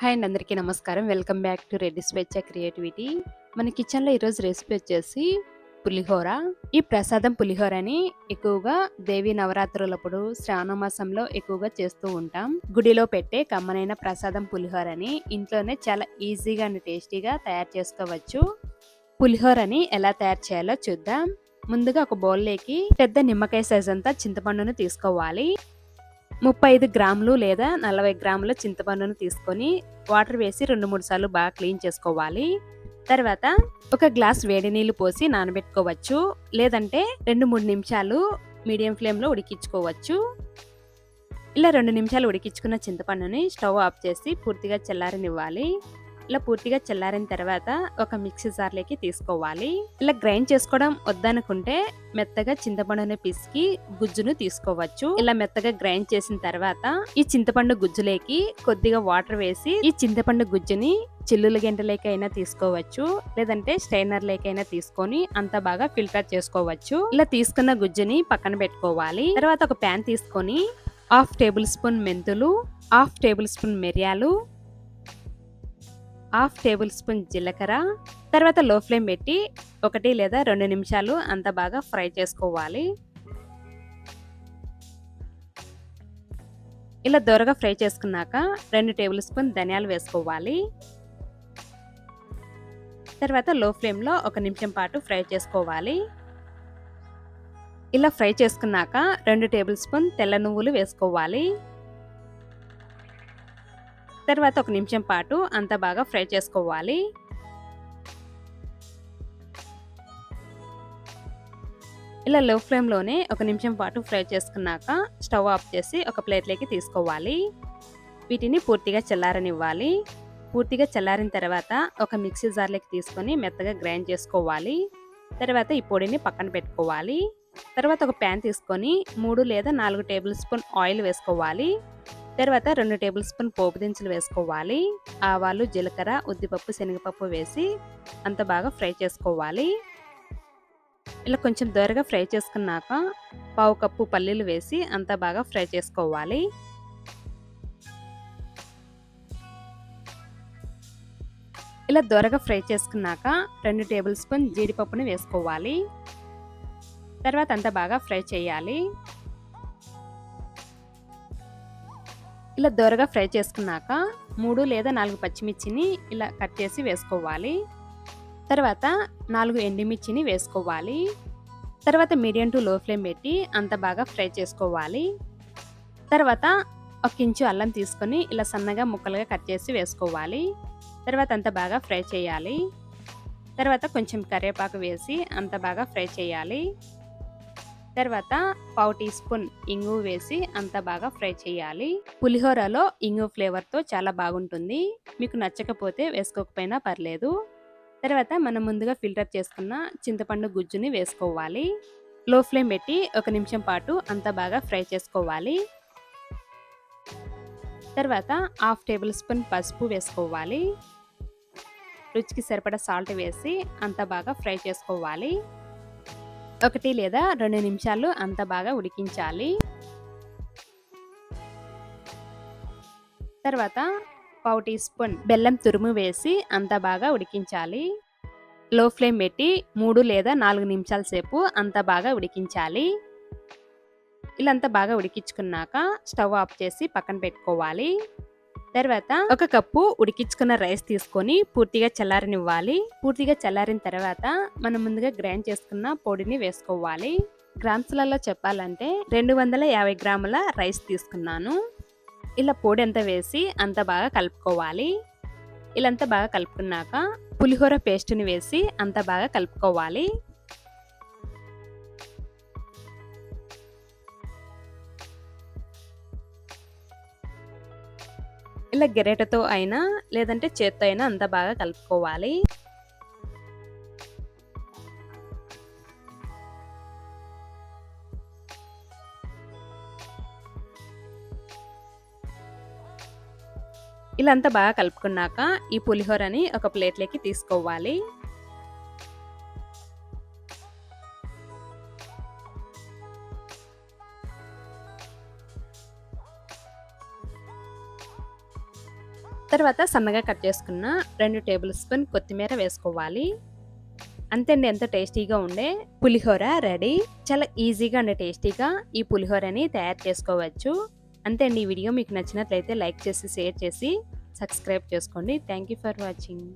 Hi అండి అందరికీ నమస్కారం. వెల్కమ్ బ్యాక్ టు రెడ్డి స్వేచ్ఛ క్రియేటివిటీ. మన కిచెన్లో ఈరోజు రెసిపీ వచ్చేసి పులిహోర. ఈ ప్రసాదం పులిహోరని ఎక్కువగా దేవి నవరాత్రులప్పుడు శ్రావణ మాసంలో ఎక్కువగా చేస్తూ ఉంటాం. గుడిలో పెట్టే కమ్మనైన ప్రసాదం పులిహోరని ఇంట్లోనే చాలా ఈజీగా అండ్ టేస్టీగా తయారు చేసుకోవచ్చు. పులిహోరని ఎలా తయారు చేయాలో చూద్దాం. ముందుగా ఒక బౌల్లోకి పెద్ద నిమ్మకాయ సైజ్ అంతా చింతపండును తీసుకోవాలి. ముప్పై ఐదు గ్రాములు లేదా నలభై గ్రాముల చింతపండును తీసుకొని వాటర్ వేసి రెండు మూడు సార్లు బాగా క్లీన్ చేసుకోవాలి. తర్వాత ఒక గ్లాస్ వేడి నీళ్ళు పోసి నానబెట్టుకోవచ్చు. లేదంటే రెండు మూడు నిమిషాలు మీడియం ఫ్లేమ్లో ఉడికించుకోవచ్చు. ఇలా రెండు నిమిషాలు ఉడికించుకున్న చింతపండుని స్టవ్ ఆఫ్ చేసి పూర్తిగా చల్లారనివ్వాలి. ఇలా పూర్తిగా చల్లారిన తర్వాత ఒక మిక్సీ జార్లోకి తీసుకోవాలి. ఇలా గ్రైండ్ చేసుకోవడం వద్దనుకుంటే మెత్తగా చింతపండుని పిసికి గుజ్జును తీసుకోవచ్చు. ఇలా మెత్తగా గ్రైండ్ చేసిన తర్వాత ఈ చింతపండు గుజ్జులోకి కొద్దిగా వాటర్ వేసి ఈ చింతపండు గుజ్జుని చిల్లుల గంటలేకైనా తీసుకోవచ్చు. లేదంటే స్ట్రైనర్ లేకైనా తీసుకొని అంత బాగా ఫిల్టర్ చేసుకోవచ్చు. ఇలా తీసుకున్న గుజ్జుని పక్కన పెట్టుకోవాలి. తర్వాత ఒక ప్యాన్ తీసుకొని హాఫ్ టేబుల్ స్పూన్ మెంతులు హాఫ్ టేబుల్ స్పూన్ మిరియాలు హాఫ్ టేబుల్ స్పూన్ జీలకర్ర తర్వాత లో ఫ్లేమ్ పెట్టి ఒకటి లేదా రెండు నిమిషాలు అంత బాగా ఫ్రై చేసుకోవాలి. ఇలా దూరగా ఫ్రై చేసుకున్నాక రెండు టేబుల్ స్పూన్ ధనియాలు వేసుకోవాలి. తర్వాత లో ఫ్లేమ్లో ఒక నిమిషం పాటు ఫ్రై చేసుకోవాలి. ఇలా ఫ్రై చేసుకున్నాక రెండు టేబుల్ స్పూన్ తెల్ల నువ్వులు వేసుకోవాలి. తర్వాత ఒక నిమిషం పాటు అంత బాగా ఫ్రై చేసుకోవాలి. ఇలా లో ఫ్లేమ్లోనే ఒక నిమిషం పాటు ఫ్రై చేసుకున్నాక స్టవ్ ఆఫ్ చేసి ఒక ప్లేట్లోకి తీసుకోవాలి. వీటిని పూర్తిగా చల్లారనివ్వాలి. పూర్తిగా చల్లారిన తర్వాత ఒక మిక్సీ జార్లోకి తీసుకొని మెత్తగా గ్రైండ్ చేసుకోవాలి. తర్వాత ఈ పొడిని పక్కన పెట్టుకోవాలి. తర్వాత ఒక ప్యాన్ తీసుకొని మూడు లేదా నాలుగు టేబుల్ స్పూన్ ఆయిల్ వేసుకోవాలి. తర్వాత రెండు టేబుల్ స్పూన్ పోపు దినుసులు వేసుకోవాలి. ఆవాలు జీలకర్ర ఉద్దిపప్పు శనగపప్పు వేసి అంత బాగా ఫ్రై చేసుకోవాలి. ఇలా కొంచెం దూరగా ఫ్రై చేసుకున్నాక పావు కప్పు పల్లీలు వేసి అంత బాగా ఫ్రై చేసుకోవాలి. ఇలా దూరగా ఫ్రై చేసుకున్నాక రెండు టేబుల్ స్పూన్ జీడిపప్పుని వేసుకోవాలి. తర్వాత అంత బాగా ఫ్రై చేయాలి. ఇలా దోరగా ఫ్రై చేసుకున్నాక మూడు లేదా నాలుగు పచ్చిమిర్చిని ఇలా కట్ చేసి వేసుకోవాలి. తర్వాత నాలుగు ఎండిమిర్చిని వేసుకోవాలి. తర్వాత మీడియం టు లో ఫ్లేమ్ పెట్టి అంత బాగా ఫ్రై చేసుకోవాలి. తర్వాత ఒక ఇంచు అల్లం తీసుకొని ఇలా సన్నగా ముక్కలుగా కట్ చేసి వేసుకోవాలి. తర్వాత అంత బాగా ఫ్రై చేయాలి. తర్వాత కొంచెం కరివేపాకు వేసి అంత బాగా ఫ్రై చేయాలి. తర్వాత పావు టీ స్పూన్ ఇంగు వేసి అంత బాగా ఫ్రై చేయాలి. పులిహోరలో ఇంగు ఫ్లేవర్తో చాలా బాగుంటుంది. మీకు నచ్చకపోతే వేసుకోకపోయినా పర్లేదు. తర్వాత మనం ముందుగా ఫిల్టర్ చేసుకున్న చింతపండు గుజ్జుని వేసుకోవాలి. లో ఫ్లేమ్ పెట్టి ఒక నిమిషం పాటు అంత బాగా ఫ్రై చేసుకోవాలి. తర్వాత హాఫ్ టేబుల్ స్పూన్ పసుపు వేసుకోవాలి. రుచికి సరిపడా సాల్ట్ వేసి అంత బాగా ఫ్రై చేసుకోవాలి. ఒకటి లేదా రెండు నిమిషాలు అంత బాగా ఉడికించాలి. తర్వాత పావు టీ స్పూన్ బెల్లం తురుము వేసి అంత బాగా ఉడికించాలి. లో ఫ్లేమ్ పెట్టి మూడు లేదా నాలుగు నిమిషాల సేపు అంత బాగా ఉడికించాలి. ఇలా అంతా బాగా ఉడికించుకున్నాక స్టవ్ ఆఫ్ చేసి పక్కన పెట్టుకోవాలి. తర్వాత ఒక కప్పు ఉడికించుకున్న రైస్ తీసుకొని పూర్తిగా చల్లారనివ్వాలి. పూర్తిగా చల్లారిన తర్వాత మనం ముందుగా గ్రైండ్ చేసుకున్న పొడిని వేసుకోవాలి. గ్రామ్స్లలో చెప్పాలంటే రెండు వందల యాభై గ్రాముల రైస్ తీసుకున్నాను. ఇలా పొడి అంతా వేసి అంత బాగా కలుపుకోవాలి. ఇలా అంతా బాగా కలుపుకున్నాక పులిహోర పేస్ట్ని వేసి అంత బాగా కలుపుకోవాలి. ఇలా గెరెటతో అయినా లేదంటే చేత్తో అయినా అంత బాగా కలుపుకోవాలి. ఇలా అంతా బాగా కలుపుకున్నాక ఈ పులిహోరని ఒక ప్లేట్లోకి తీసుకోవాలి. తర్వాత సన్నగా కట్ చేసుకున్న రెండు టేబుల్ స్పూన్ కొత్తిమీర వేసుకోవాలి. అంతే అండి ఎంతో టేస్టీగా ఉండే. పులిహోర రెడీ. చాలా ఈజీగా అండి టేస్టీగా ఈ పులిహోరని తయారు చేసుకోవచ్చు. అంతే అండి ఈ వీడియో మీకు నచ్చినట్లయితే లైక్ చేసి షేర్ చేసి సబ్స్క్రైబ్ చేసుకోండి. Thank you for watching.